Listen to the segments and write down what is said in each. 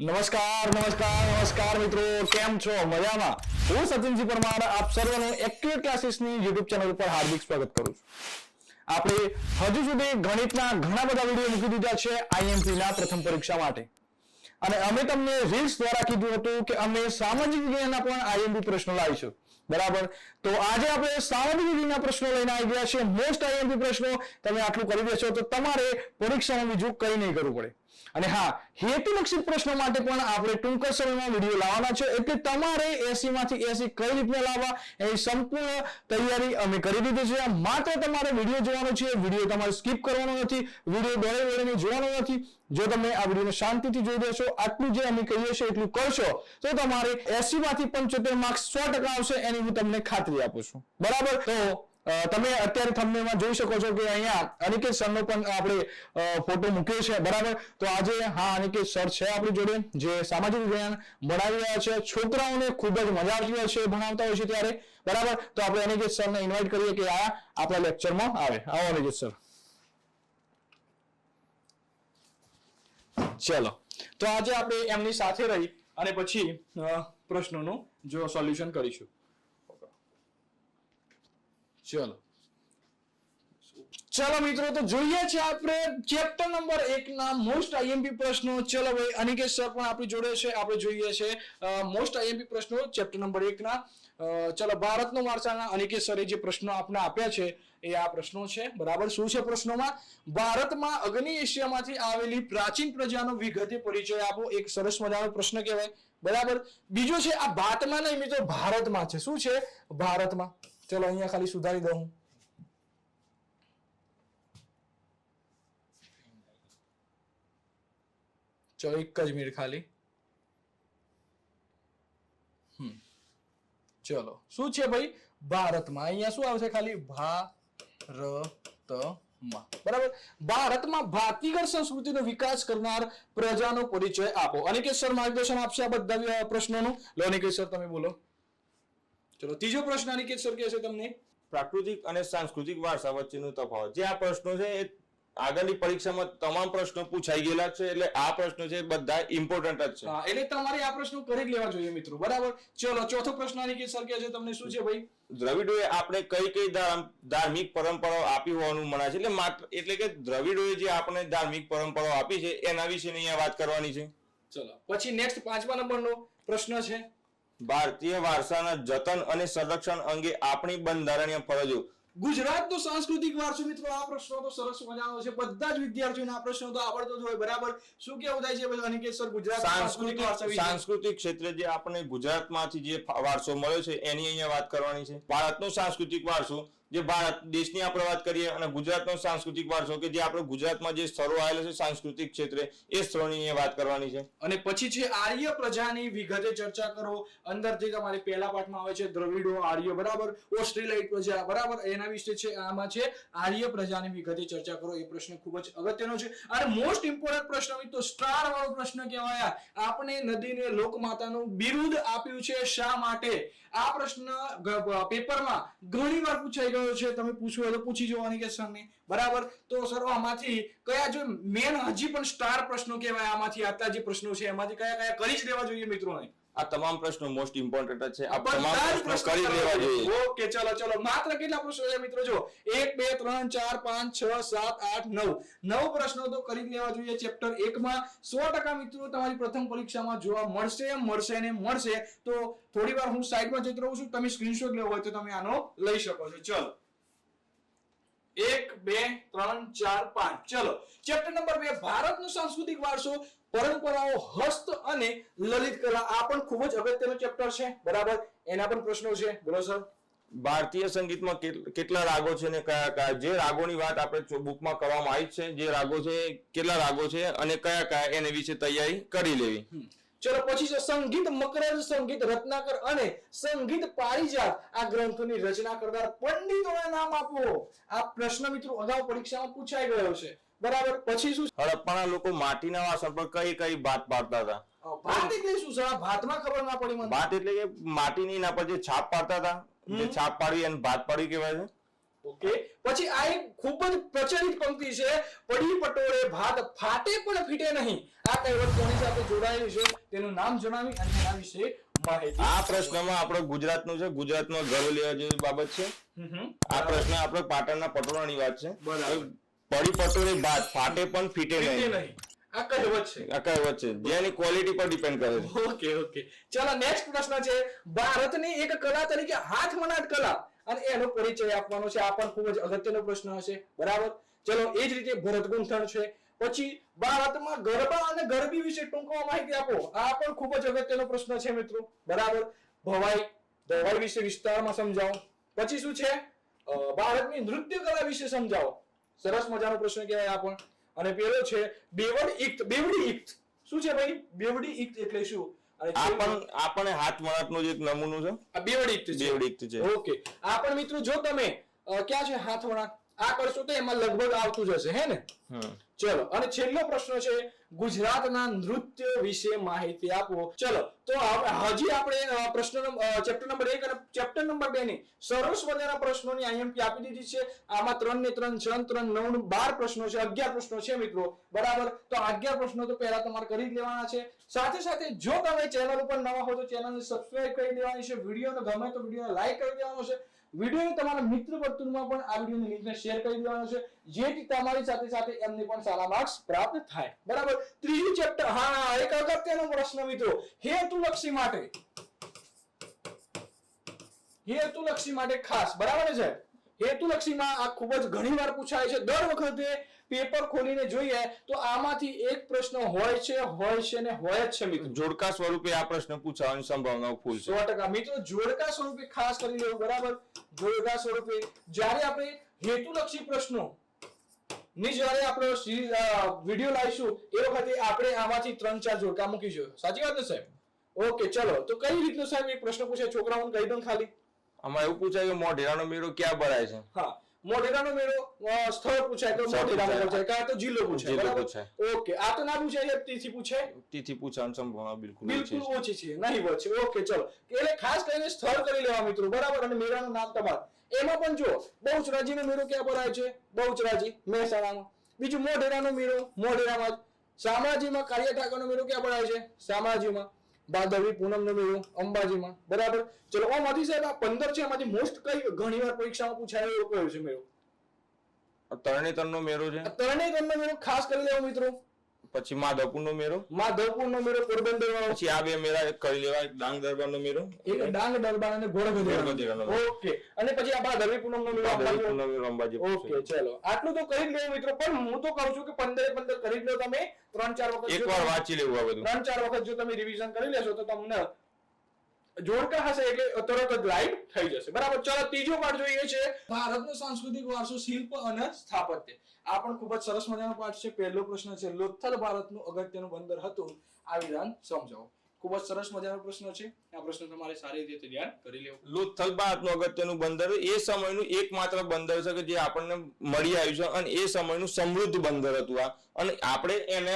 નમસ્કાર નમસ્કાર નમસ્કાર મિત્રો. કેમ છો? મજામાં? હું સચિનજી પરમાર, આપ સર્વનું એક્ટિવેટ ક્લાસીસની યુટ્યુબ ચેનલ ઉપર હાર્દિક સ્વાગત કરું છું. આપણે હજુ સુધી ગણિતના ઘણા બધા વીડિયો મૂકી દીધા છે આઈએમપી ના પ્રથમ પરીક્ષા માટે. અને અમે તમને રીલ્સ દ્વારા કીધું હતું કે અમે સામાજિક વિજ્ઞાનના પણ આઈએમપી પ્રશ્નો લાવીશું. બરાબર? તો આજે આપણે સામાજિક વિજ્ઞાનના પ્રશ્નો લઈને આવી ગયા છે મોસ્ટ આઈએમપી પ્રશ્નો તમે આટલું કરી દેશો તો તમારે પરીક્ષામાં બીજું કંઈ નહીં કરવું પડે. અને હા, હેતુલક્ષી પ્રશ્નો માટે પણ આપણે ટૂંક સમયમાં વીડિયો લાવવાના છે. એટલે તમારે એસી માંથી એસી કઈ રીતના લાવવા, એની સંપૂર્ણ તૈયારી અમે કરી દીધી છે. માત્ર તમારે વીડિયો જોવાનો છે. વીડિયો તમારે સ્કીપ કરવાનો નથી. વીડિયો દોડે દોડીને જોવાનો નથી. જો તમે આ વિડીયોને શાંતિથી જોઈ દેશો આટલું જે અમે કહીએ છીએ એટલું કરશો, તો તમારે એસી માંથી પંચોતેર માર્ક્સ સો ટકા આવશે, એની હું તમને ખાતરી આપું છું. બરાબર? તો તમે અત્યારે થંબનેલમાં જોઈ શકો છો કે અહીંયા અનિકેત સરનો પણ આપણે ફોટો મૂક્યો છે. બરાબર? તો આજે, હા, અનિકેત સર છે આપણી જોડે, જે સામાજિક વિજ્ઞાન ભણાવી રહ્યા છે. છોકરાઓને ખૂબ જ મજા આવતી હોય છે, ભણાવતા હોય છે ત્યારે. બરાબર? તો આપણે અનિકેત સરને ઇન્વાઇટ કરીએ કે આ આપણા લેક્ચરમાં આવે. આવો અનિકેત સર. ચલો. તો આજે આપણે એમની સાથે રહી અને પછી પ્રશ્નોનું જો સોલ્યુશન કરીશું. ચલો. ચલો મિત્રો, તો જોઈએ છે આપણે ચેપ્ટર નંબર એક ના મોસ્ટ આઈએમપી પ્રશ્નો. ચલો ભાઈ, અનિકેત સર પણ આપણી જોડે છે. આપણે જોઈએ છે મોસ્ટ આઈએમપી પ્રશ્નો ચેપ્ટર નંબર એક ના ચલો, ભારતનો વારસાના અનિકેત સરે જે પ્રશ્નો આપણે આપ્યા છે, એ આ પ્રશ્નો છે. બરાબર? શું છે પ્રશ્નોમાં? ભારતમાં અગ્નિ એશિયામાંથી આવેલી પ્રાચીન પ્રજાનો વિગતે પરિચય આપો. એક સરસ મજાનો પ્રશ્ન કહેવાય. બરાબર? બીજો છે, આ ભાતમાં નહીં, મિત્રો, ભારતમાં છે. શું છે? ભારતમાં. ચલો અહીંયા ખાલી સુધારી દઉં. ચલો એક જ મિનિટ ખાલી હમ ચલો શું છે ભાઈ ભારતમાં અહીંયા શું આવશે ખાલી ભારતમાં બરાબર ભારતમાં ભાતીગળ સંસ્કૃતિનો વિકાસ કરનાર પ્રજાનો પરિચય આપો. અનિકેત સર માર્ગદર્શન આપશે આ બધા પ્રશ્નોનું. લો, અનિકેત સર, તમે બોલો. ચલો ત્રીજો પ્રશ્ન અનિકેત સર કે છે તમને. પ્રાકૃતિક અને સાંસ્કૃતિક વારસા વચ્ચેનો તફાવત. જે આ પ્રશ્નો છે એ આગળની પરીક્ષામાં તમામ પ્રશ્નો પૂછાઈ ગયેલા છે એટલે આ પ્રશ્નો છે બધા ઇમ્પોર્ટન્ટ જ છે. હા, એટલે તમારે આ પ્રશ્નો કરી જ લેવા જોઈએ મિત્રો બરાબર? ચલો ચોથો પ્રશ્ન અનિકેત સર કે છે તમને શું છે ભાઈ? દ્રવિડોએ આપણે કઈ કઈ ધાર્મિક પરંપરાઓ આપી હોવાનું મનાય છે એટલે માત્ર એટલે કે દ્રવિડોએ જે આપણે ધાર્મિક પરંપરાઓ આપી છે એના વિશે અહીંયા વાત કરવાની છે. ચલો પછી નેક્સ્ટ પાંચમા નંબરનો પ્રશ્ન છે. ભારતીય વારસાના જતન અને સંરક્ષણ અંગે આપણી બંધારણીય ફરજો. ગુજરાતનો સાંસ્કૃતિક વારસો મિત્રો આ પ્રશ્નો તો સરસ મજાનો છે. બધા જ વિદ્યાર્થીઓને આ પ્રશ્નો તો આવડતો જ હોય બરાબર? શું કેવું થાય છે અનિકેત સર ગુજરાત સાંસ્કૃતિક સાંસ્કૃતિક? ક્ષેત્રે જે આપણે ગુજરાતમાંથી જે વારસો મળ્યો છે એની અહીંયા વાત કરવાની છે. ભારતનો સાંસ્કૃતિક વારસો જે ભારત, દેશની આપણે વાત કરીએ અને ગુજરાતનો સાંસ્કૃતિક વારસો કે જે આપણે ગુજરાતમાં જે સ્થળો આવેલા છે, સાંસ્કૃતિક ક્ષેત્રે, એ સ્થળોની વાત કરવાની છે. અને પછી છે આર્ય પ્રજાની વિગતે ચર્ચા કરો. અંદરથી તમારે પહેલા પાઠમાં આવે છે, દ્રવિડો, આર્ય, બરાબર? ઓસ્ટ્રેલિયાઈ પ્રજા, બરાબર? એના વિશે છે, આમાં છે, આર્ય પ્રજાની વિગતે ચર્ચા કરો. એ પ્રશ્ન ખૂબ જ અગત્યનો છે. અને મોસ્ટ ઇમ્પોર્ટન્ટ પ્રશ્ન મિત્રો સ્ટાર વાળો પ્રશ્ન કહેવાય. આપણે નદીને લોકમાતાનું બિરુદ આપ્યું છે શા માટે? આ પ્રશ્ન પેપરમાં ઘણી વાર પૂછાઈ છે, તમે પૂછવું હોય તો પૂછી જોવાની કે સરને બરાબર? તો સર, આમાંથી કયા જો મેન હજી પણ સ્ટાર પ્રશ્નો કહેવાય, આમાંથી આટલા જે પ્રશ્નો છે, એમાંથી કયા કયા કરી જ દેવા જોઈએ મિત્રોને? આ તમામ પ્રશ્નો મોસ્ટ ઇમ્પોર્ટન્ટ છે. આ તમામ પ્રશ્નો કરી લેવા જોઈએ. ઓકે ચલો ચલો. માત્ર કેટલા પ્રશ્નો છે મિત્રો? જો એક બે ત્રણ ચાર પાંચ છ સાત આઠ નવ. નવ પ્રશ્નો તો કરી લેવા જોઈએ ચેપ્ટર 1 માં 100% મિત્રો તમારી પ્રથમ પરીક્ષામાં જોવા મળશે મળશે ને મળશે. તો થોડી વાર હું સાઈડમાં જતો રહું છું. તમે સ્ક્રીનશોટ લેવો હોય તો તમે આનો લઈ શકો છો. ચલો. એક બે ત્રણ ચાર પાંચ. ચલો. ચેપ્ટર નંબર બે ભારતનો સાંસ્કૃતિક વારસો. પરંપરાઓ હસ્ત અને લલિત કલા આ પણ ખૂબ જ અગત્યનો ચેપ્ટર છે. બરાબર? એના પણ પ્રશ્નો છે. બોલો સર ભારતીય સંગીતમાં કેટલા રાગો છે ને કયા કયા? જે રાગોની વાત આપણે બુકમાં કરવામાં આવી છે જે રાગો છે કેટલા રાગો છે અને કયા કયા એને વિશે તૈયારી કરી લેવી? ચલો પછી છે સંગીત મકરજ સંગીત રત્નાકર અને સંગીત પારિજાત. આ ગ્રંથોની રચના કરનાર પંડિતોના નામ આપો. આ પ્રશ્ન મિત્રો અગાઉ પરીક્ષામાં પૂછાઈ ગયો છે. બરાબર પછી શું હડપ્પાના લોકો માટીના વાસણ પર કઈ કઈ ભાત પાડતા હતા? ભાત એટલે શું સર ભાતમાં ખબર ના પડી મને. ભાત એટલે કે માટીની ના પર જે છાપ પાડતા હતા. જે છાપ પાડવી અને ભાત પાડવી કહેવાય છે. ઓકે પછી આ એક ખૂબ જ પ્રચલિત પંક્તિ છે. પડી પટોળે ભાત ફાટે પણ ફીટે નહીં. આ કહેવત કોની સાથે જોડાયેલી છે? તેનું નામ જણાવી અને તેના વિશે માહિતી આ પ્રશ્નમાં આપણો ગુજરાતનું છે. ગુજરાતમાં ગર્વ લેવા જેવી બાબત છે. આ પ્રશ્ન આપણો પાટણના પટોળાની વાત છે. પડી પટોળે ભાત ફાટે પણ ફીટે નહીં. આ કહેવત છે. આ કહેવત છે. જેની ક્વોલિટી પર ડિપેન્ડ કરે છે. ઓકે ઓકે ચલો નેક્સ્ટ પ્રશ્ન છે. ભારતની એક કલા તરીકે હાથ વણાટ કલા. અને એનો પરિચય આપવાનો છે. આ પણ ખૂબ જ અગત્યનો પ્રશ્ન હશે. બરાબર? ચલો, એ જ રીતે ભરત ગૂંથણ છે. પછી ભારતમાં ગરબા અને ગરબી વિશે ટૂંકમાં માહિતી આપો. આ પણ ખૂબ જ અગત્યનો પ્રશ્ન છે મિત્રો. બરાબર? ભવાઈ ભવાઈ વિશે વિસ્તારમાં સમજાવો. પછી શું છે? ભારતની નૃત્ય કલા વિશે સમજાવો. સરસ મજાનો પ્રશ્ન કહેવાય આ પણ. અને પેલો છે, બેવડ ઇક્ત બેવડી ઇક્ત શું છે ભાઈ? બેવડી ઇક્ત એટલે શું? આ પણ આ પણ હાથ વણાટનું જ એક નમૂનું છે. આ છે. બેવડી છે. ઓકે. આ પણ મિત્રો જો તમે ક્યાં છે હાથ વણાટ? આ કરશો તો એમાં લગભગ આવતું જ હશે હે ને. ચલો અને છેલ્લો પ્રશ્ન છે ગુજરાતના નૃત્ય વિશે માહિતી આપો. ચલો, તો હજી આપણે પ્રશ્ન ચેપ્ટર નંબર એક અને ચેપ્ટર નંબર બે ની સરસ મજાના પ્રશ્નોની આઈએમપી આપી દીધી છે. આમાં ત્રણ ને ત્રણ ત્રણ ત્રણ, નવ બાર પ્રશ્નો છે, અગિયાર પ્રશ્નો છે મિત્રો. બરાબર? તો અગિયાર પ્રશ્નો તો પહેલા તમારે કરી લેવાના છે. સાથે સાથે જો તમે ચેનલ ઉપર નવા હો તો ચેનલને સબસ્ક્રાઇબ કરી દેવાની છે. વિડીયોને ગમે તો વિડીયોને લાઈક કરી દેવાનો છે. વીડિયો તમારા મિત્ર વર્તુળમાં પણ આ વિડીયોની લિંકને શેર કરી દેવાનો છે, જેથી તમારી સાથે સાથે એમને પણ સારા માર્ક્સ પ્રાપ્ત થાય. બરાબર? ત્રીજું ચેપ્ટર હા, એક અગત્યનો પ્રશ્ન મિત્રો, હેતુલક્ષી માટે. હેતુલક્ષી માટે ખાસ, બરાબર છે હેતુલક્ષીમાં આ ખૂબ જ ઘણીવાર પૂછાય છે. દર વખતે પેપર ખોલીને જોઈએ તો આમાંથી એક પ્રશ્ન હોય છે હોય છે ને હોય જ છે મિત્રો. જોડકા સ્વરૂપે આ પ્રશ્ન પૂછાવાની સંભાવનાઓ ફૂલ છે. સો ટકા. મિત્રો જોડકા સ્વરૂપે ખાસ કરી લેવું બરાબર? જોડકા સ્વરૂપે જ્યારે આપણે હેતુલક્ષી પ્રશ્નો ની જ્યારે આપણે વીડિયો લાવીશું એ વખતે આપણે આમાંથી ત્રણ ચાર જોડકા મૂકીશું સાચી વાત ને સાહેબ? ઓકે ચલો. તો કઈ રીતનો સાહેબ એ પ્રશ્ન પૂછે? છોકરાઓને કહી દઉં ખાલી. આમાં એવું પૂછાય કે મોઢેરાનો મેળો ક્યાં ભરાય છે? હા. મોઢેરાનો મેળો સ્થળ પૂછાય તો મોઢેરાનો પૂછાય. કાં તો જિલ્લો પૂછાય બરાબર. ઓકે આ તો ના પૂછાય તિથિ પૂછાય? તિથિ પૂછવાની સંભાવના બિલકુલ બિલકુલ ઓછી છે નહીં છે. ઓકે ચલો. એટલે ખાસ કરીને સ્થળ કરી લેવા મિત્રો બરાબર? અને મેળાનું નામ તમારે. એમાં પણ જો બહુચરાજીનો મેળો ક્યાં ભરાય છે? બહુચરાજી મહેસાણામાં બીજું મોઢેરાનો મેળો મોઢેરામાં જ. શામળાજીમાં કાર્ય ઠાકોરનો મેળો ક્યાં ભરાય છે? શામળાજીમાં. ભાદરવી પૂનમનો મેળો અંબાજીમાં. બરાબર? ચલો આમાંથી સાહેબ આ પંદર છે એમાંથી મોસ્ટ કઈ ઘણીવાર પરીક્ષામાં પૂછાય એવો કયો છે મેળો? તરણેતરનો મેળો છે. આ નો મેળો ખાસ કરી લેવો મિત્રો. પછી માધવપુરનો મેળો? માધવપુરનો મેળો પોરબંદરનો પછી આ બે મેળા એક કરી લેવા એક ડાંગ દરબારનો મેળો એક ડાંગ દરબાર અને ઘોડગધેરાનો. ઓકે. અને પછી આ ભાદરવી પૂનમનો મેળો. માધવપુરનો મેળો અંબાજી ઓકે ચલો. આટલું તો કરી લેવું મિત્રો પણ હું તો કહું છું કે પંદરે પંદર કરી લો તમે. ત્રણ ચાર વખત એકવાર વાર વાંચી લેવું આ બધું ત્રણ ચાર વખત જો તમે રિવિઝન કરી લેશો તો તમને જોડકા હશે એટલે તરત જ લાઈવ થઈ જશે. બરાબર? ચલો ત્રીજો પાઠ જોઈએ છે. ભારતનો સાંસ્કૃતિક વારસો શિલ્પ અને સ્થાપત્ય. આ પણ ખૂબ જ સરસ મજાનો પાઠ છે. પહેલો પ્રશ્ન છે, લોથલ ભારતનું અગત્યનું બંદર હતું. આ વિધાન સમજાવો. ખૂબ જ સરસ મજાનો પ્રશ્ન છે. આ પ્રશ્ન તમારે સારી રીતે ધ્યાન કરી લેવો. લોથલ ભારતનું અગત્યનું બંદર એ સમયનું એકમાત્ર બંદર છે કે જે આપણને મળી આવ્યું છે અને એ સમયનું સમૃદ્ધ બંદર હતું આ. અને આપણે એને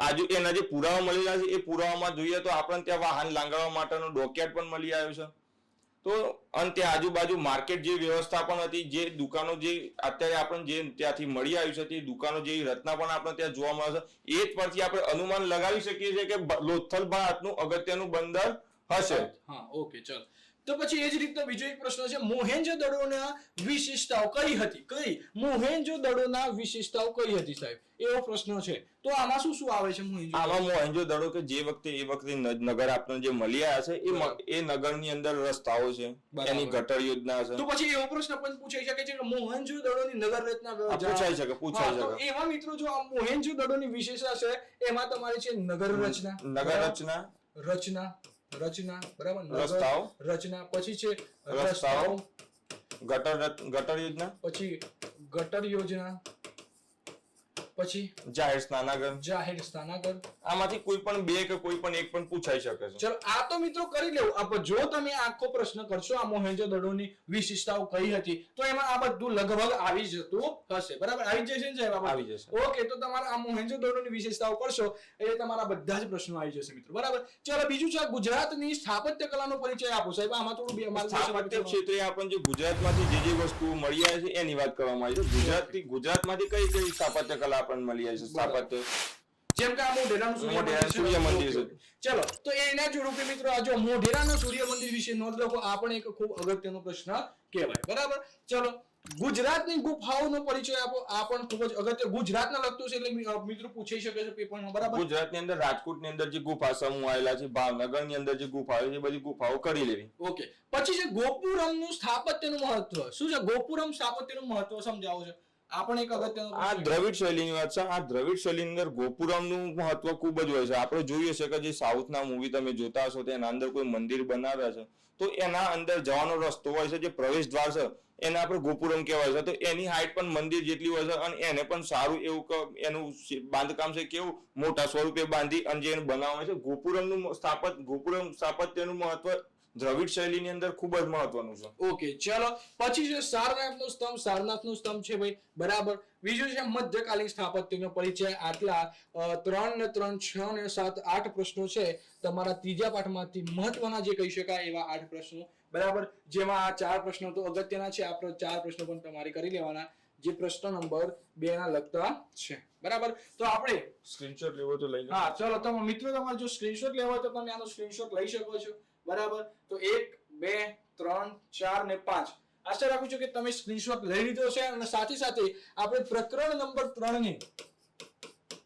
આજુ એના જે પુરાવા મળેલા છે, એ પુરાવામાં જોઈએ તો આપણને ત્યાં વાહન લાંગડવા માટેનો ડોકયાર્ડ પણ મળી આવ્યો છે. તો અંતે આજુબાજુ માર્કેટ જે વ્યવસ્થા પણ હતી, જે દુકાનો જે અત્યારે આપણને જે ત્યાંથી મળી આવ્યું છે, તે દુકાનો જેવી રચના પણ આપણે ત્યાં જોવા મળે છે, એ જ પરથી આપણે અનુમાન લગાવી શકીએ છીએ કે લોથલ ભારતનું અગત્યનું બંદર હશે. હા, ઓકે, ચલો. તો પછી એ જ રીતનો બીજો એક પ્રશ્ન છે મોહેન્જો દડોના વિશેષતાઓ કઈ હતી? કઈ? મોહેન્જો દડોના વિશેષતાઓ કઈ હતી સાહેબ? એવો પ્રશ્ન છે. તો આમાં શું શું આવે છે મોહેન્જો આમાં મોહેન્જો દડો કે જે વખતે એ વખતે નગર આપણને જે મળી આવ્યા છે એ એ નગરની અંદર રસ્તાઓ છે. એની ગટર યોજના છે તો પછી એવો પ્રશ્ન પણ પૂછાઈ શકે છે કે મોહેન્જો દડોની નગર રચના પૂછાઈ શકે પૂછાઈ શકે. એવા મિત્રો જો આ મોહેન્જો દડોની વિશેષતા છે એમાં તમારી છે નગર રચના. નગર રચના. રચના. રચના બરાબર રસ્તાઓ. રચના પછી છે રસ્તાઓ. ગટર ગટર યોજના પછી ગટર યોજના પછી? જાહેર સ્નાનાગર. જાહેર સ્નાનાગર. આમાંથી કોઈ પણ બે કે કોઈ પણ એક પણ પૂછાઈ શકે છે. ચલો આ તો મિત્રો કરી લેવું. આપ જો તમે આખો પ્રશ્ન કરશો આ મોહેન્જો દડોની વિશિષ્ટતાઓ કઈ હતી તો એમાં આ બધું લગભગ આવી જતું હશે. બરાબર? આવી જશે ને સાહેબ આવી જશે. ઓકે તો તમારા આ મોહેન્જો દડોની વિશેષતાઓ કરશો એટલે તમારા બધા જ પ્રશ્નો આવી જશે મિત્રો. બરાબર? ચલો બીજું છે ગુજરાતની સ્થાપત્ય કલાનો પરિચય આપો. સાહેબ આમાં થોડું બે અમારું સ્થાપત્ય ક્ષેત્રે આપણને જે ગુજરાતમાંથી જે જે વસ્તુઓ મળી આવે છે એની વાત કરવામાં આવી છે. ગુજરાતથી ગુજરાતમાંથી કઈ કઈ સ્થાપત્ય કલા આપણને મળી જશે સ્થાપત્ય જેમ કે આ મોઢેરાનું સૂર્ય મંદિર છે. ચલો તો એના જ રૂપે મિત્રો આ જો મોઢેરાના સૂર્ય મંદિર વિશે નોંધ રાખો આ પણ એક ખૂબ અગત્યનો પ્રશ્ન કહેવાય. બરાબર? ચલો ગુજરાતની ગુફાઓનો પરિચય આપો. આ પણ ખૂબ જ અગત્ય. ગુજરાતના લગતું છે એટલે મિત્રો પૂછી શકે છે પેપરમાં બરાબર? ગુજરાતની અંદર રાજકોટની અંદર જે ગુફા સમૂહ આવેલા છે ભાવનગરની અંદર જે ગુફા છે એ બધી ગુફાઓ કરી લેવી. ઓકે. પછી છે ગોપુરમનું સ્થાપત્યનું મહત્વ. શું છે? ગોપુરમ સ્થાપત્યનું મહત્વ સમજાવો છે. આ એક અગત્યનો આ દ્રવિડ શૈલીની વાત છે. આ દ્રવિડ શૈલીની અંદર ગોપુરમનું મહત્વ ખૂબ જ હોય છે. આપણે જોઈએ છે કે જે સાઉથના મૂવી તમે જોતા હશો તેના અંદર કોઈ મંદિર બનાવ્યા છે તો એના અંદર જવાનો રસ્તો હોય છે જે પ્રવેશ દ્વાર છે એને આપણે ગોપુરમ કહેવાય છે. તો એની હાઈટ પણ મંદિર જેટલી હોય છે અને એને પણ સારું એવું એનું બાંધકામ છે કેવું? મોટા સ્વરૂપે બાંધી અને જે એને બનાવવામાં છે. ગોપુરમનું સ્થાપત ગોપુરમ સ્થાપત્યનું મહત્વ દ્રવિડ શૈલીની અંદર ખૂબ જ મહત્વનું છે. ઓકે ચલો. પછી છે સારનાથનો સ્તંભ. સારનાથનો સ્તંભ છે ભાઈ. બરાબર. બીજું છે મધ્યકાલીન સ્થાપત્યનો પરિચય. આટલા ત્રણ ને ત્રણ છ ને સાત આઠ પ્રશ્નો છે. તમારા ત્રીજા પાઠમાંથી મહત્વના જે કહી શકાય એવા આઠ પ્રશ્નો. બરાબર? જેમાં આ ચાર પ્રશ્નો તો અગત્યના છે. આ ચાર પ્રશ્નો પણ તમારે કરી લેવાના. જે પ્રશ્ન નંબર બે ના લગતા છે. બરાબર? તો આપણે સ્ક્રીનશોટ લેવો તો લઈ હા ચલો. તમે મિત્રો તમારે જો સ્ક્રીનશોટ લેવો તો તમે આનો સ્ક્રીનશોટ લઈ શકો છો. બરાબર? તો એક, બે, ત્રણ, ચાર ને પાંચ. આશા રાખું છું કે તમે સ્ક્રીનશોટ લઈ લીધો છે અને સાથે સાથે આપણે પ્રકરણ નંબર ત્રણની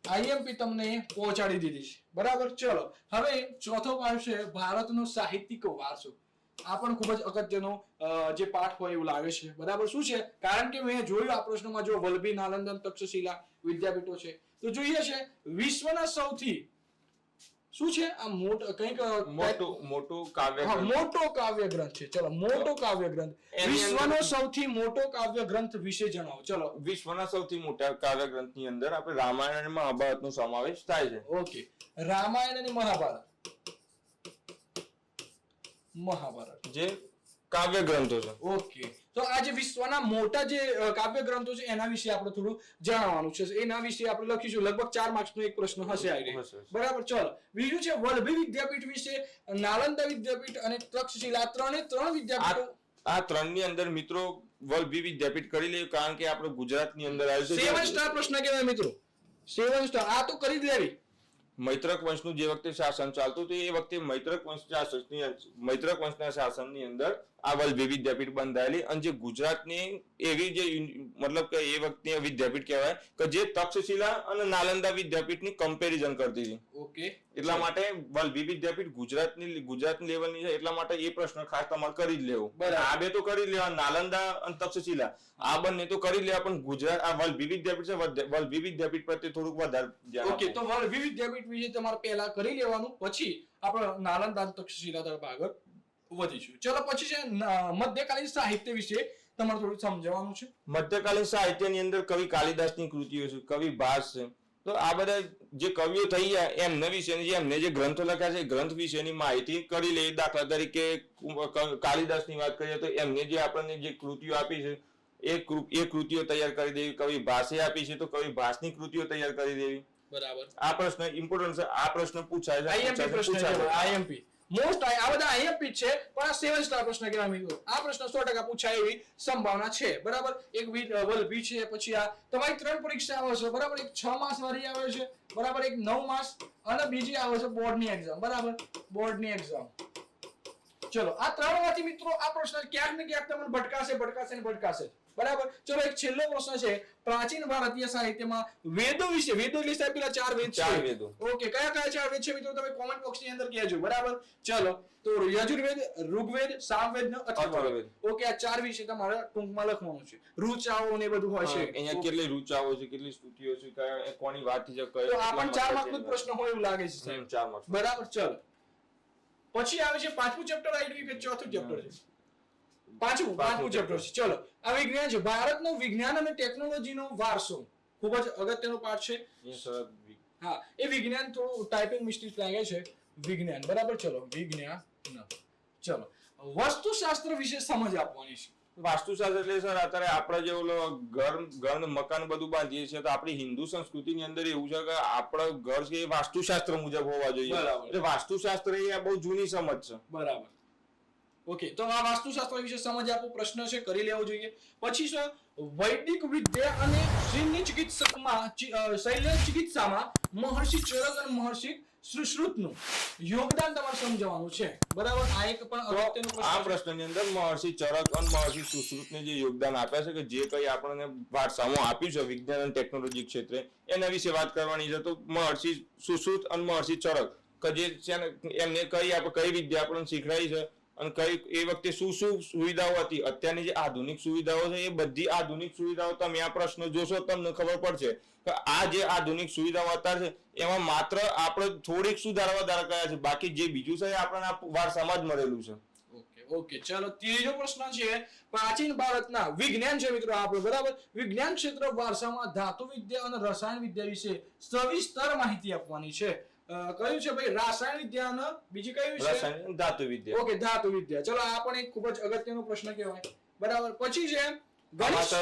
આઈએમપી તમને પહોંચાડી દીધી છે. બરાબર? ચલો, હવે ચોથો પાઠ છે, ભારતનો સાહિત્યિક વારસો આ પણ ખૂબ જ અગત્યનો જે પાઠ હોય એવું લાગે છે. બરાબર? શું છે? કારણ કે મેં જોયું આ પ્રશ્નમાં જો વલ્લભી નાલંદન તક્ષશિલા વિદ્યાપીઠો છે. તો જોઈએ છે, વિશ્વના સૌથી શું છે? આ મોટ કંઈક મોટું મોટું કાવ્ય મોટો કાવ્ય ગ્રંથ છે. ચલો મોટો કાવ્ય ગ્રંથ વિશ્વનો સૌથી મોટો કાવ્ય ગ્રંથ વિશે જણાવો. ચલો. વિશ્વના સૌથી મોટા કાવ્ય ગ્રંથની અંદર આપણે રામાયણ અને મહાભારતનો સમાવેશ થાય છે. ઓકે. રામાયણ અને મહાભારત. મહાભારત. જે કાવ્ય ગ્રંથો છે. ઓકે. તો આ જે વિશ્વના મોટા જે કાવ્ય ગ્રંથો છે એના વિશે આપણે થોડું જણાવવાનું છે. એના વિશે આપણે લખીશું. લગભગ ચાર માર્ક્સનો એક પ્રશ્ન હશે આવી બરાબર? ચલો. બીજું છે વલ્લભી વિદ્યાપીઠ વિશે. નાલંદા વિદ્યાપીઠ અને તક્ષશિલા ત્રણે ત્રણ વિદ્યાપીઠો આ ત્રણની અંદર મિત્રો વલ્લભી વિદ્યાપીઠ કરી લેવું કારણ કે આપણે ગુજરાતની અંદર આવ્યું સેવન સ્ટાર પ્રશ્ન કહેવાય મિત્રો. Seven star. આ તો કરી જ લેવી. મૈત્રક વંશનું જે વખતે શાસન ચાલતું હતું એ વખતે મૈત્રક વંશ શાસનની મૈત્રક વંશના શાસનની અંદર આ વલ્લભી વિદ્યાપીઠ બંધાયેલી અને જે ગુજરાતની એવી જે મતલબ કે એ વખતની વિદ્યાપીઠ કહેવાય કે જે તક્ષશિલા અને નાલંદા વિદ્યાપીઠની કમ્પેરિઝન કરતી હતી. ઓકે. એટલા માટે વલ્લભી વિદ્યાપીઠ ગુજરાતની ગુજરાત લેવલની છે એટલા માટે એ પ્રશ્ન ખાસ તમારે કરી જ લેવો. આ બે તો કરી લેવા નાલંદા અને તક્ષશિલા. આ બંને તો કરી લેવા પણ ગુજરાત આ વલ્લભી વિદ્યાપીઠ છે વલ્લભી વિદ્યાપીઠ પ્રત્યે થોડુંક વધારે ઓકે તો વલ્લભી વિદ્યાપીઠ વિશે તમારે પહેલા કરી લેવાનું પછી આપણે નાલંદા તક્ષશિલા તરફ આગળ વધીશું. ચલો પછી છે મધ્યકાલીન સાહિત્ય વિશે તમારે થોડું સમજાવવાનું છે. મધ્યકાલીન સાહિત્યની અંદર કવિ કાલિદાસની કૃતિઓ છે કવિ ભાસ છે. તો આ બધા જે કવિઓ થઈ ગયા એમના વિશેની જે એમને જે ગ્રંથો લખ્યા છે ગ્રંથ વિશેની માહિતી કરી લઈએ. દાખલા તરીકે કાલિદાસની વાત કરીએ તો એમને જે આપણને જે કૃતિઓ આપી છે એ એ કૃતિઓ તૈયાર કરી દેવી. કવિ ભાષે આપી છે તો કવિ ભાષની કૃતિઓ તૈયાર કરી દેવી. બરાબર. આ પ્રશ્ન ઇમ્પોર્ટન્ટ છે. આ પ્રશ્ન પૂછાય છે આઈએમપી પ્રશ્ન છે. આઈએમપી. મોસ્ટ આ બધા આઈએમપી છે પણ આ સેવન સ્ટાર પ્રશ્ન કહેવાય મિત્રો આ પ્રશ્ન સો ટકા પૂછાય એવી સંભાવના છે. બરાબર? એક વી- અ, વલ્લભી છે પછી આ તમારી ત્રણ પરીક્ષા આવે છે બરાબર? એક છ માસ વાળી આવે છે બરાબર? એક નવ માસ અને બીજી આવે છે બોર્ડની એક્ઝામ બરાબર? બોર્ડની એક્ઝામ ચલો આ ત્રણમાંથી મિત્રો આ પ્રશ્ન ક્યાંક ને ક્યાંક તમને ભટકાશે ભટકાશે ને ભટકાશે બરાબર? ચલો એક છેલ્લો પ્રશ્ન છે. પ્રાચીન ભારતીય સાહિત્યમાં વેદો વિશે વેદો એટલે સાહેબ પેલા ચાર વેદ ચાર વેદો. ઓકે કયા કયા ચાર વેદ છે મિત્રો? તમે કોમેન્ટ બોક્સની અંદર કહેજો. બરાબર? ચલો તો યજુર્વેદ ઋગ્વેદ સામવેદ ને અથર્વવેદ. ઓકે આ ચાર વિશે તમારે ટૂંકમાં લખવાનું છે. ઋચાઓ ને બધું હોય છે. અહીંયા કેટલી રૂચાઓ છે કેટલી સ્તુતિઓ છે કયા- કોની વાત છે કયો- તો આ પણ ચાર માર્કનો પ્રશ્ન હોય એવું લાગે છે સાહેબ. ચાર માર્ક બરાબર ચલો. પછી આવે છે પાંચમું ચેપ્ટર આવી ગયું કે ચોથું ચેપ્ટર છે. પાંચમું પાંચમું ચેપ્ટર છે. ચલો આ વિજ્ઞાન છે. ભારતનો વિજ્ઞાન અને ટેકનોલોજીનો વારસો. ખૂબ જ અગત્યનો પાઠ છે. હા એ વિજ્ઞાન થોડું ટાઈપિંગ મિસ્ટેક લાગે છે. વિજ્ઞાન. બરાબર? ચલો વિજ્ઞાન. ચલો. વસ્તુશાસ્ત્ર વિશે સમજ આપવાની છે. વાસ્તુશાસ્ત્ર એટલે સર અત્યારે આપણે જે ઓલો ઘર ઘર મકાન બધું બાંધીએ છીએ તો આપણી હિન્દુ સંસ્કૃતિની અંદર એવું છે કે આપણે ઘર છે એ વાસ્તુશાસ્ત્ર મુજબ હોવા જોઈએ. એટલે વાસ્તુશાસ્ત્ર એ બહુ જૂની સમજ છે. બરાબર. ઓકે તો આ વાસ્તુશાસ્ત્ર વિશે સમજ આપો પ્રશ્ન છે કરી લેવો જોઈએ. પછી છે વૈદિક વિદ્યા અને શ્રીની ચિકિત્સકમાં શૈલ્ય ચિકિત્સામાં મહર્ષિ ચરક અને મહર્ષિ સુશ્રુતનું યોગદાન તમારે સમજાવવાનું છે. બરાબર? આ એક પણ અગત્યનો આ પ્રશ્નની અંદર મહર્ષિ ચરક અને મહર્ષિ સુશ્રુતને જે યોગદાન આપ્યા છે કે જે કંઈ આપણને વારસામાં આપ્યું છે વિજ્ઞાન અને ટેકનોલોજી ક્ષેત્રે એના વિશે વાત કરવાની છે તો મહર્ષિ સુશ્રુત અને મહર્ષિ ચરક કે જે છે એમને કઈ આપણે કઈ વિદ્યા આપણને શીખડાઈ છે અને કઈ એ વખતે શું શું સુવિધાઓ હતી? અત્યારની જે આધુનિક સુવિધાઓ છે, એ બધી આધુનિક સુવિધાઓ તમે આ પ્રશ્ન જોશો, તમને ખબર પડશે. કે આ જે આધુનિક સુવિધાઓ અત્યારે છે, એમાં માત્ર આપણે થોડીક સુધારા વધારા કર્યા છે, બાકી જે બીજું છે, એ આપણને વારસામાં જ મળેલું છે. Okay okay. ચાલો, ત્રીજો પ્રશ્ન છે. પ્રાચીન ભારતના વિજ્ઞાન છે મિત્રો આપણે, બરાબર? વિજ્ઞાન ક્ષેત્ર વારસામાં ધાતુ વિદ્યા અને રસાયણ વિદ્યા વિશે સવિસ્તર માહિતી આપવાની છે. કયું છે ભાઈ? રાસાયણિક ધ્યાન બીજી કયું છે? ધાતુ વિદ્યા. ઓકે ધાતુ વિદ્યા. ચલો આ પણ એક ખૂબ જ અગત્યનો પ્રશ્ન કહેવાય. બરાબર. પછી છે ગણિત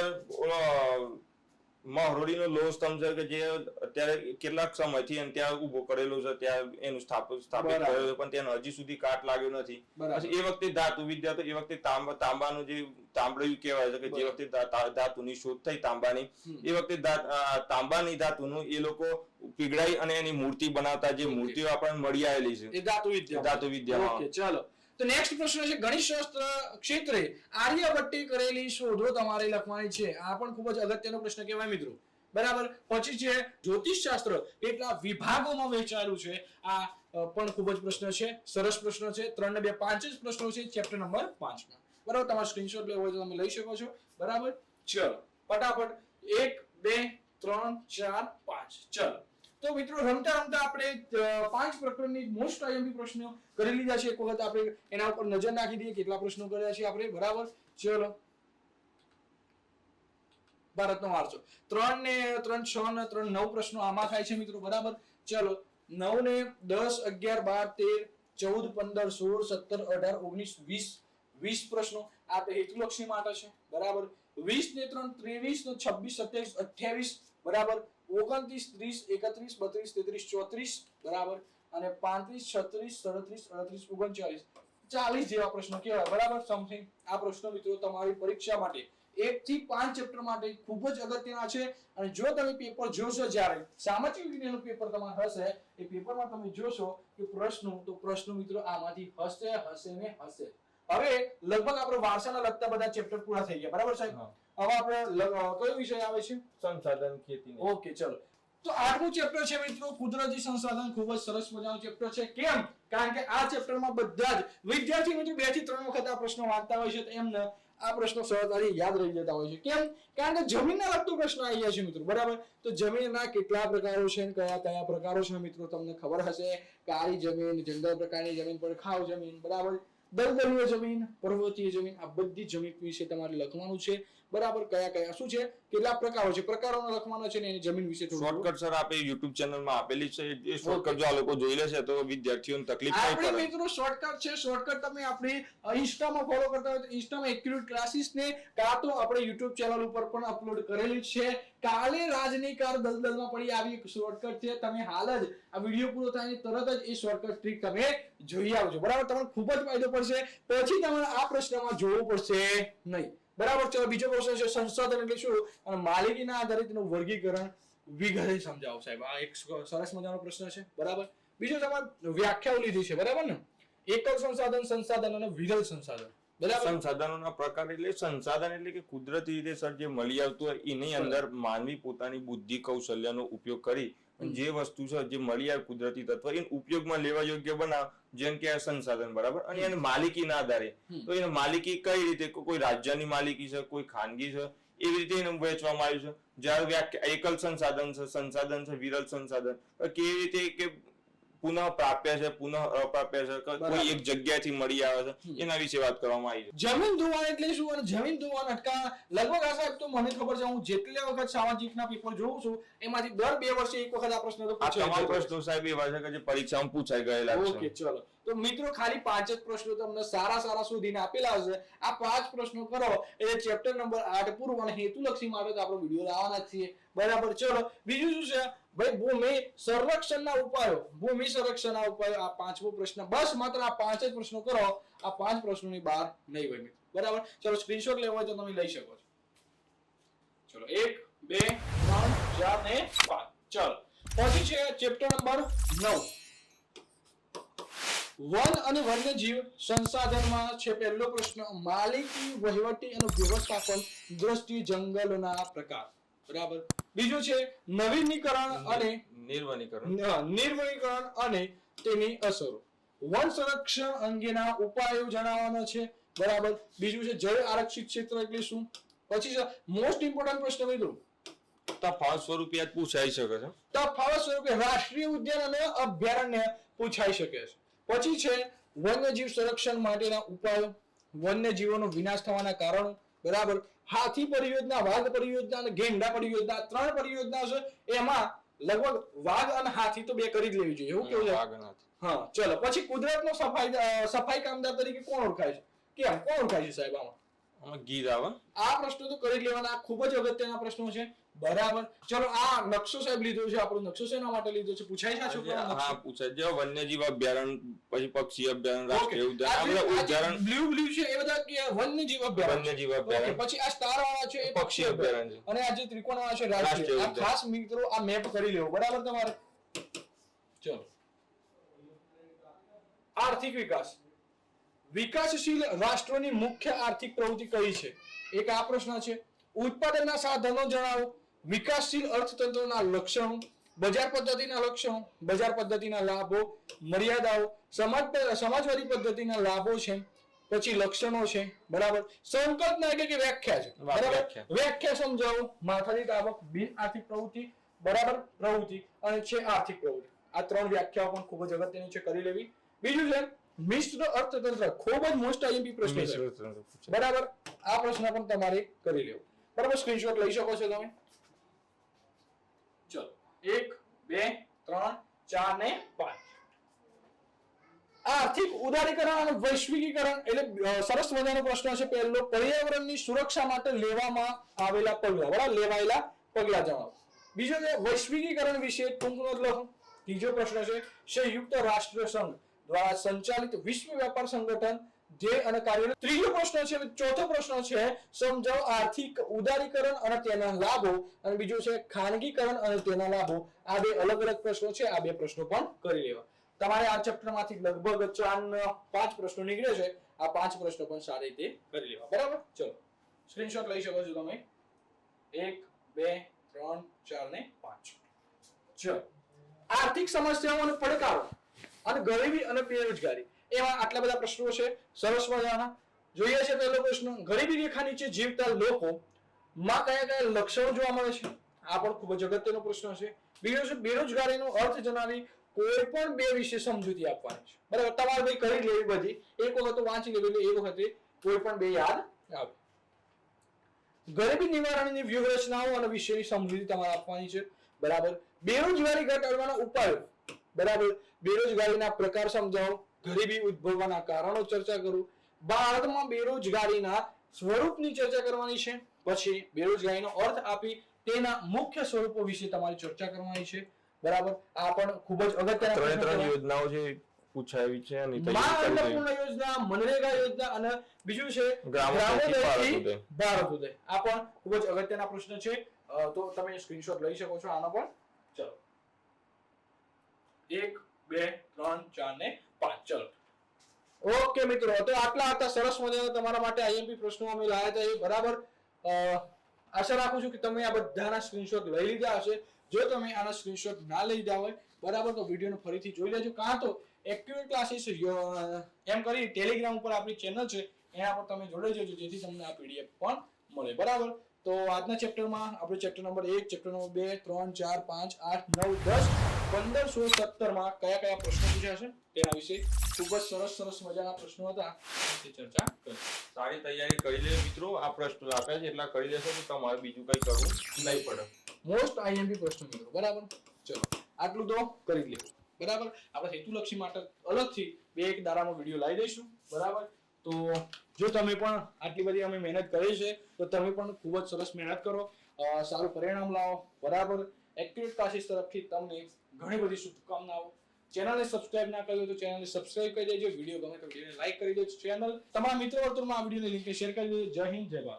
મહરોડીનો લોહ સ્તંભ છે કે જે અત્યારે કેટલાક સમયથી એને ત્યાં ઊભો કરેલો છે ત્યાં એનું સ્થાપિત સ્થાપિત કરેલો છે પણ ત્યાં હજી સુધી કાટ લાગ્યો નથી. એ વખતે ધાતુ વિદ્યા તો એ વખતે તાંબા તાંબાનું જે તાંબડ્યું કહેવાય છે કે જે. વખતે ધાતુની શોધ થઈ તાંબાની. એ વખતે તાંબાની ધાતુનું એ લોકો પીગળાઈ અને એની મૂર્તિ બનાવતા જે મૂર્તિઓ આપણને મળી આવેલી છે. એ ધાતુ વિદ્યા. ધાતુ વિદ્યા ચાલો. તો નેક્સ્ટ પ્રશ્ન છે ગણિતશાસ્ત્ર ક્ષેત્રે આર્યભટ્ટે કરેલી શોધો તમારે લખવાની છે. આ પણ ખૂબ જ અગત્યનો પ્રશ્ન કહેવાય મિત્રો. બરાબર? પછી છે જ્યોતિષ શાસ્ત્ર કેટલા વિભાગોમાં વહેંચાયેલું છે? આ પણ ખૂબ જ પ્રશ્ન છે. સરસ પ્રશ્ન છે. ત્રણ બે પાંચ જ પ્રશ્નો છે. ચેપ્ટર નંબર પાંચમાં બરાબર? તમારે સ્ક્રીનશોટ લેવો હોય તો તમે લઈ શકો છો. બરાબર? ચલો. ફટાફટ. એક, બે, ત્રણ, ચાર, પાંચ. ચલો. તો મિત્રો રમતા રમતા આપણે પાંચ પ્રકરણની મોસ્ટ આઈએમપી પ્રશ્નો કરી લીધા છે. એક વખત આપણે એના ઉપર નજર નાખી દઈએ કેટલા પ્રશ્નો કર્યા છે આપણે. બરાબર? ચલો. ભારતનો વારસો. ત્રણ ને, ત્રણ છ ને, ત્રણ નવ પ્રશ્નો આમાં થાય છે મિત્રો. બરાબર? ચલો. નવ ને દસ, અગિયાર, બાર, તેર, ચૌદ, પંદર, સોળ, સત્તર, અઢાર, ઓગણીસ, વીસ. વીસ પ્રશ્નો. આ હેતુલક્ષી માટે છે. બરાબર? વીસ ને ત્રણ, ત્રેવીસ ને છવ્વીસ, સત્યાવીસ, અઠ્યાવીસ. બરાબર? ઓગણત્રીસ, ત્રીસ, એકત્રીસ, બત્રીસ, તેત્રીસ, ચોત્રીસ, બરાબર? અને પાંત્રીસ, છત્રીસ, સડત્રીસ, અડત્રીસ, ઓગણચાલીસ. ચાલીસ જેવા પ્રશ્નો કહેવાય, બરાબર? સમથિંગ. આ પ્રશ્નો મિત્રો તમારી પરીક્ષા માટે એક થી પાંચ ચેપ્ટર માટે ખૂબ જ અગત્યના છે. અને જો તમે પેપર જોશો જ્યારે, સામાજિક વિજ્ઞાનનું પેપર તમારે હશે, એ પેપરમાં તમે જોશો કે પ્રશ્નો, તો પ્રશ્નો મિત્રો આમાંથી હશે હશે ને હશે. હવે લગભગ આપણે વારસાના લગતા બધા ચેપ્ટર પૂરા થઈ ગયા. બરાબર સાહેબ? હવે આપણે કયો વિષય આવે છે? સંસાધન ખેતી ઓકે ચલો. તો આઠમું ચેપ્ટર છે મિત્રો કુદરતી સંસાધન. ખૂબ જ સરસ મજાનું ચેપ્ટર છે. કેમ? કારણ કે આ ચેપ્ટરમાં બધા જ વિદ્યાર્થી મિત્રો બેથી ત્રણ વખત આ પ્રશ્નો વાંચતા હોય છે તો એમને આ પ્રશ્નો સરળતાથી યાદ રહી જતા હોય છે. કેમ? કારણ કે જમીનના લગતો પ્રશ્ન આવી જાય છે મિત્રો. બરાબર? તો જમીનના કેટલા પ્રકારો છે કયા કયા પ્રકારો છે મિત્રો? તમને ખબર હશે કાળી જમીન જંગલ પ્રકારની જમીન પડખાવ જમીન. બરાબર? દલદલીય જમીન પર્વતીય જમીન આ બધી જમીન વિશે તમારે લખવાનું છે. બરાબર કયા કયા શું છે? કેટલા પ્રકારો છે? પ્રકારોનો લખવાનો છે ને એની જમીન વિશે થોડું શોર્ટકટ સર આપે યુટ્યુબ ચેનલમાં આપેલી છે. એ શોર્ટકટ જો આ લોકો જોઈ લેશે તો વિદ્યાર્થીઓને તકલીફ નહીં આપણે પડે. મિત્રો શોર્ટકટ છે. શોર્ટકટ તમે આપણી ઇન્સ્ટામાં ફોલો કરતા હોય તો ઇન્સ્ટામાં એક્યુરેટ ક્લાસીસ ને કાં તો આપણે યુટ્યુબ ચેનલ ઉપર પણ અપલોડ કરેલી છે. કાલે રાજની કાર દલદલમાં પડી આવી એક શોર્ટકટ છે. તમે હાલ જ આ વીડિયો પૂરો થાય તરત જ એ શોર્ટકટ ટ્રીક તમે જોઈ આવજો. બરાબર? તમને ખૂબ જ ફાયદો પડશે. પછી તમારે આ પ્રશ્નમાં જોવું પડશે નહીં. બરાબર છે બીજો પ્રશ્ન છે સંસાધન એટલે શું? અને માલિકીના આધારિતનું વર્ગીકરણ વિગતે સમજાવો સાહેબ. આ એક સરસ મજાનો પ્રશ્ન છે બરાબર? બીજો તમારે વ્યાખ્યાઓ લીધી છે બરાબર ને? એકલ સંસાધન સંસાધન અને વિરલ સંસાધન. બરાબર? સંસાધનોના પ્રકાર એટલે સંસાધન એટલે કે કુદરતી રીતે સર જે મળી આવતું હોય એની અંદર માનવી પોતાની બુદ્ધિ કૌશલ્યનો ઉપયોગ કરી જે વસ્તુ છે જે મળી આવે કુદરતી તત્વ એને ઉપયોગમાં લેવા યોગ્ય બનાવ જેમ કે આ સંસાધન બરાબર? અને એને માલિકીના આધારે. તો એને માલિકી કઈ રીતે કોઈ રાજ્યની માલિકી છે કોઈ ખાનગી છે એવી રીતે એને વહેંચવામાં આવ્યું છે? જ્યારે વ્યાખ્યા એકલ સંસાધન છે સંસાધન છે વિરલ સંસાધન. કેવી રીતે કે પુનઃ પ્રાપ્ય છે પુનઃ અપ્રાપ્ય છે કોઈ એક જગ્યાએથી મળી આવે છે એના વિશે વાત કરવામાં આવી છે. જમીન ધોવાણ એટલે શું? અને જમીન ધોવાણ અટકા લગભગ આ સાહેબ તો મને ખબર છે હું જેટલી વખત સામાજિકના પેપર જોઉં છું એમાંથી દર બે વર્ષે એક વખત આ પ્રશ્ન તો પૂછાય તમામ પ્રશ્નો સાહેબ એવા છે કે જે પરીક્ષામાં પૂછાઈ ગયેલા ઓકે ચલો. તો મિત્રો ખાલી પાંચ જ પ્રશ્નો તમને સારા સારા શોધીને આપેલા હશે. આ પાંચ પ્રશ્નો કરો એટલે ચેપ્ટર નંબર આઠ પૂર્વ અને હેતુલક્ષી માટે તો આપણો વીડિયો લાવવાના છીએ. બરાબર ચલો. બીજું શું છે? ભાઈ, ભૂમિ સંરક્ષણના ઉપાયો. ભૂમિ સંરક્ષણના ઉપાયો, આ પાંચમો પ્રશ્ન. બસ, માત્ર આ પાંચ જ પ્રશ્નો કરો. આ પાંચ પ્રશ્નોની બહાર નહીં હોય બરાબર? ચલો સ્ક્રીનશોટ લેવો હોય તો તમે લઈ શકો છો. ચલો, એક, બે, ત્રણ, ચાર ને પાંચ. ચલો. પછી છે ચેપ્ટર નંબર નવ. વન અને વન્યજીવ સંસાધનમાં છે પહેલો પ્રશ્ન, માલિકી, વહીવટી અને વ્યવસ્થાપન, દ્રષ્ટિ જંગલોના પ્રકાર. બરાબર? બીજું છે નવીનીકરણ અને નિર્વનીકરણ. નિર્વનીકરણ અને તેની અસરો. વન સંરક્ષણ અંગેના ઉપાયો જણાવવાનો છે. બરાબર? બીજું છે જળ આરક્ષિત ક્ષેત્ર એટલે શું? પછી છે મોસ્ટ ઇમ્પોર્ટન્ટ પ્રશ્ન મિત્રો. તફાવત સ્વરૂપે યાદ પૂછાઈ શકે છે. તફાવત સ્વરૂપે રાષ્ટ્રીય ઉદ્યાન અને અભયારણ્ય પૂછાઈ શકે છે. પછી છે વન્યજીવ સંરક્ષણ માટેના ઉપાયો. વન્યજીવોનો વિનાશ થવાના કારણો. બરાબર? હાથી પરિયોજના વાઘ પરિયોજના અને ગેંડા પરિયોજના ત્રણ પરિયોજના છે. એમાં લગભગ વાઘ અને હાથી તો બે કરી જ લેવી જોઈએ. એવું કેવું છે? હા ચલો. પછી કુદરતનો સફાઈ સફાઈ કામદાર તરીકે કોણ ઓળખાય છે? કેમ? કોણ ઓળખાય છે સાહેબ આમાં? આમાં ગીર આવે. આ પ્રશ્નો તો કરી લેવાના. આ ખૂબ જ અગત્યના પ્રશ્નો છે. બરાબર. ચલો આ નકશો સાહેબ લીધો છે આપણો નકશો શેના માટે લીધો છે? પૂછાય છે આ છોકરાનો હા પૂછાય જે વન્યજીવ અભયારણ્ય પછી પક્ષી અભયારણ્ય રાષ્ટ્રીય ઉદ્યાન આ બધા આ જે ઉદાહરણ blue blue છે એ બધા કે વન્યજીવ અભયારણ્ય વન્યજીવ અભયારણ્ય પછી આ સ્ટાર વાળા છે એ પક્ષી અભયારણ્ય અભયારણ્ય અને આ જે ત્રિકોણ વાળા છે રાષ્ટ્રીય. આ ખાસ મિત્રો આ મેપ કરી લેવો. બરાબર તમારે? ચલો. આર્થિક વિકાસ. વિકાસશીલ રાષ્ટ્રોની મુખ્ય આર્થિક પ્રવૃત્તિ કઈ છે? એક આ પ્રશ્ન છે. ઉત્પાદનના સાધનો જણાવો. વિકાસશીલ અર્થતંત્રના લક્ષણો બજાર પદ્ધતિના લક્ષણો બજાર પદ્ધતિના લાભો મર્યાદાઓ સમાજ સમાજવાદી પદ્ધતિના લાભો છે પછી લક્ષણો છે બરાબર? સંકલ્પના એટલે કે વ્યાખ્યા છે બરાબર? વ્યાખ્યા. સમજાવો માથાદીઠ આવક બિન આર્થિક પ્રવૃત્તિ બરાબર? પ્રવૃત્તિ અને છે આર્થિક પ્રવૃત્તિ. આ ત્રણ વ્યાખ્યાઓ પણ ખૂબ જ અગત્યની છે કરી લેવી. બીજું છે મિશ્ર અર્થતંત્ર ખૂબ જ મોસ્ટ આઈએમપી પ્રશ્ન છે. બરાબર? આ પ્રશ્ન પણ તમારે કરી લેવો. બરાબર? સ્ક્રીનશોટ લઈ શકો છો તમે. ચલો. એક, બે, ત્રણ, ચાર ને પાંચ. આર્થિક ઉદારીકરણ અને વૈશ્વિકીકરણ એટલે સરસ મજાનો પ્રશ્ન છે પહેલો. પર્યાવરણની સુરક્ષા માટે લેવામાં આવેલા પગલા. બરાબર લેવાયેલા પગલા જણાવો. બીજો છે વૈશ્વિકીકરણ વિશે ટૂંક નોંધ લખો ત્રીજો પ્રશ્ન છે, સંયુક્ત રાષ્ટ્ર સંઘ દ્વારા સંચાલિત વિશ્વ વેપાર સંગઠન ધ્યેય અને કાર્યોનો ત્રીજો પ્રશ્ન છે ચોથો પ્રશ્ન છે સમજાવો આર્થિક ઉદારીકરણ અને તેના લાભો. અને બીજો છે ખાનગીકરણ અને તેના લાભો. આ બે અલગ અલગ પ્રશ્નો છે, આ બે પ્રશ્નો પણ કરી લેવા. તમારે આ ચેપ્ટરમાંથી લગભગ ચાર પાંચ પ્રશ્નો નીકળે છે. આ પાંચ પ્રશ્નો પણ સારી રીતે કરી લેવા. બરાબર? ચલો. સ્ક્રીનશોટ લઈ શકો છો તમે. એક, બે, ત્રણ, ચાર ને પાંચ. ચલો. આર્થિક સમસ્યાઓ અને પડકારો. અને ગરીબી અને બેરોજગારી. એવા આટલા બધા પ્રશ્નો છે. સરસ મજાના. જોઈએ છે પહેલો પ્રશ્ન, ગરીબી રેખા નીચે જીવતા લોકો, માં કયા કયા લક્ષણો જોવા મળે છે? આ પણ ખૂબ જ અગત્યનો પ્રશ્ન છે. બીજો છે, બેરોજગારીનો અર્થ જણાવી કોઈ પણ બે વિશે સમજૂતી આપવાની છે. બરાબર, તમારે ભાઈ કરી લેવી બધી. એક વખત વાંચી લેવી, એટલે એક વખતે કોઈ પણ બે યાદ આવે. ગરીબી નિવારણની વ્યૂહરચનાઓ અને વિશેની સમજૂતી તમારે આપવાની છે. બરાબર, બેરોજગારી ઘટાડવાના ઉપાયો. બરાબર, બેરોજગારીના પ્રકાર સમજાવો. ગરીબી ઉદ્ભવવાના કારણો ચર્ચા કરું. ભારતમાં બેરોજગારીના સ્વરૂપની ચર્ચા કરવાની છે. પછી બેરોજગારીનો અર્થ આપી તેના મુખ્ય સ્વરૂપો વિશે તમારી ચર્ચા કરવાની છે. બરાબર? આ પણ ખૂબ જ અગત્યના ત્રણે ત્રણ યોજનાઓ છે પૂછાવી છે અને અન્નપૂર્ણા યોજના મનરેગા યોજના અને બીજું છે ગ્રામોદયથી ગ્રામોદયથી ભારત ઉદય. આ પણ ખૂબ જ અગત્યના પ્રશ્ન છે. તો તમે સ્ક્રીનશોટ લઈ શકો છો આનો પણ ચલો. એક બે ત્રણ ચાર ને પાંચ ઓકે મિત્રો, તો આટલા હતા. સરસ મજાના તમારા માટે આઈએમપી પ્રશ્નો અમે લાવ્યા હતા. એ બરાબર આશા રાખું છું કે તમે આ બધાના સ્ક્રીનશોટ લઈ લીધા હશે. જો તમે આના સ્ક્રીનશોટ ના લઈ લીધા હોય, બરાબર, તો વિડીયોને ફરીથી જોઈ લેજો. કાં તો એક્યુરેટ ક્લાસીસ એમ કરી ટેલિગ્રામ ઉપર આપણી ચેનલ છે, એના પર તમે જોડાઈ જજો, જેથી તમને આ પીડીએફ પણ મળે. બરાબર? તો આજના ચેપ્ટરમાં આપણે ચેપ્ટર નંબર એક ચેપ્ટર નંબર બે ત્રણ ચાર પાંચ આઠ નવ દસ પંદરસો સત્તરમાં કયા કયા પ્રશ્નો પૂછ્યા છે? તેના વિશે ખૂબ જ સરસ સરસ મજાના પ્રશ્નો હતા. તે ચર્ચા કરી સારી તૈયારી કરી લે મિત્રો. આ પ્રશ્નો આપ્યા છે. એટલા કરી લેશો તો તમારે બીજું કઈ કરવું નહીં પડે. મોસ્ટ આઈએમપી પ્રશ્નો મિત્રો. બરાબર? ચલો. આટલું તો કરી લેવું. બરાબર? આપણે હેતુલક્ષી માટે અલગથી બે એક દાડાનો વીડિયો લાવી દઈશું. બરાબર? તો જો તમે પણ આટલી બધી અમે મહેનત કરી છે, તો તમે પણ ખૂબ જ સરસ મહેનત કરો. સારું પરિણામ લાવો. બરાબર? એક્યુરેટ ક્લાસીસ તરફથી તમને ઘણી બધી શુભકામનાઓ. ચેનલને સબસ્ક્રાઇબ ના કરી દો તો ચેનલને સબસ્ક્રાઇબ કરી દેજો. વીડિયો ગમે તો વિડીયોને લાઈક કરી દેજો. ચેનલ તમારા મિત્રો વર્તુળમાં આ વિડીયોની લિંકને શેર કરી દેજો. જય હિન્દ, જય ભારત.